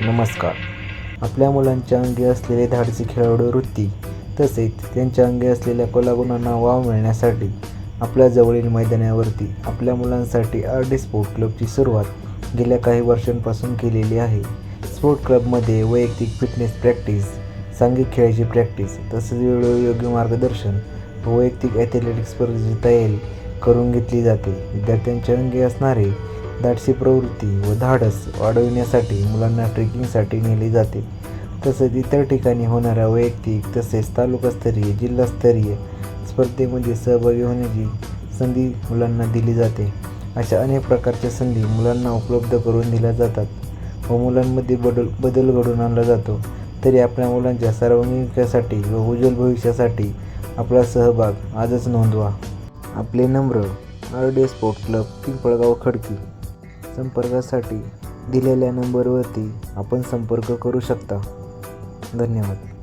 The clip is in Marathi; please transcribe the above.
नमस्कार. आपल्या मुलांच्या अंगी असलेले धाडसी खेळाडू वृत्ती तसेच त्यांच्या अंगी असलेल्या कलागुणांना वाव मिळण्यासाठी आपल्या जवळील मैदानावरती आपल्या मुलांसाठी आर डी स्पोर्ट क्लबची सुरुवात गेल्या काही वर्षांपासून केलेली आहे. स्पोर्ट क्लबमध्ये वैयक्तिक फिटनेस प्रॅक्टिस सांघिक खेळाची प्रॅक्टिस तसेच वेळोवेळी योग्य मार्गदर्शन व वैयक्तिक ॲथलेटिक्स स्पर्धेची तयारी करून घेतली जाते. विद्यार्थ्यांच्या अंगी असणारे धाडसी प्रवृत्ती व धाडस वाढविण्यासाठी मुलांना ट्रेकिंगसाठी नेले जाते. तसेच इतर ठिकाणी होणाऱ्या वैयक्तिक तसेच तालुकास्तरीय जिल्हास्तरीय स्पर्धेमध्ये सहभागी होण्याची संधी मुलांना दिली जाते. अशा अनेक प्रकारच्या संधी मुलांना उपलब्ध करून दिल्या जातात व मुलांमध्ये बदल बदल घडून आणला जातो. तरी आपल्या मुलांच्या सर्वांगीण विकासासाठी व उज्ज्वल भविष्यासाठी आपला सहभाग आजच नोंदवा. आपले नम्र R D sport club Pimpalgaon Khadki. संपर्कासाठी दिलेल्या नंबरवरती आपण संपर्क करू शकता. धन्यवाद.